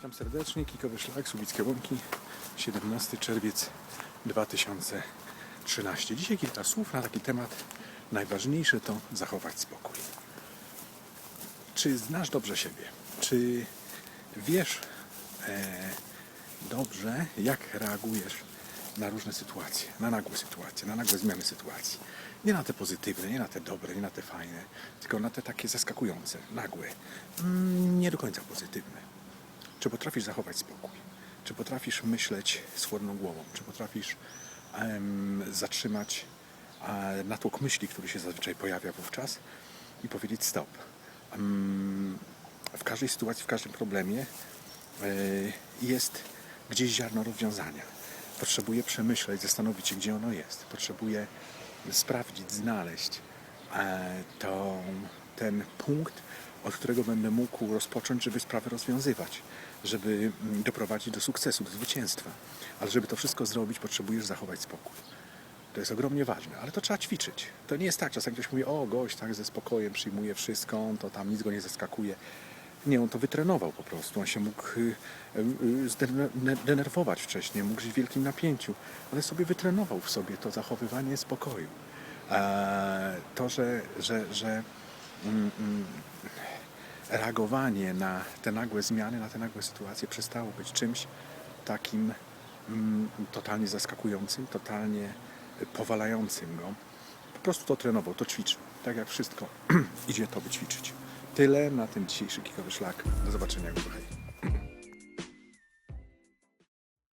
Witam serdecznie, Kikowy Szlak, Słubickie Łąki, 17 czerwiec 2013. Dzisiaj kilka słów na taki temat. Najważniejsze to zachować spokój. Czy znasz dobrze siebie? Czy wiesz e, dobrze, jak reagujesz na różne sytuacje, na nagłe sytuacje, na nagłe zmiany sytuacji? Nie na te pozytywne, nie na te dobre, nie na te fajne, tylko na te takie zaskakujące, nagłe, mm, nie do końca pozytywne. Czy potrafisz zachować spokój? Czy potrafisz myśleć z chłodną głową? Czy potrafisz em, zatrzymać e, natłok myśli, który się zazwyczaj pojawia wówczas i powiedzieć stop? Em, w każdej sytuacji, w każdym problemie e, jest gdzieś ziarno rozwiązania. Potrzebuję przemyśleć, zastanowić się, gdzie ono jest. Potrzebuję sprawdzić, znaleźć e, ten punkt, od którego będę mógł rozpocząć, żeby sprawy rozwiązywać, żeby mm, doprowadzić do sukcesu, do zwycięstwa. Ale żeby to wszystko zrobić, potrzebujesz zachować spokój. To jest ogromnie ważne, ale to trzeba ćwiczyć. To nie jest tak, czasem ktoś mówi, o gość tak ze spokojem przyjmuje wszystko, on to tam nic go nie zaskakuje. Nie, on to wytrenował po prostu. On się mógł y, y, zdenerwować wcześniej, mógł żyć w wielkim napięciu, ale sobie wytrenował w sobie to zachowywanie spokoju. E, To, że, że, że mm, mm, reagowanie na te nagłe zmiany, na te nagłe sytuacje przestało być czymś takim mm, totalnie zaskakującym, totalnie powalającym go. Po prostu to trenował, to ćwiczył. Tak jak wszystko idzie to wyćwiczyć. Tyle na ten dzisiejszy kikowy szlak. Do zobaczenia. Hej.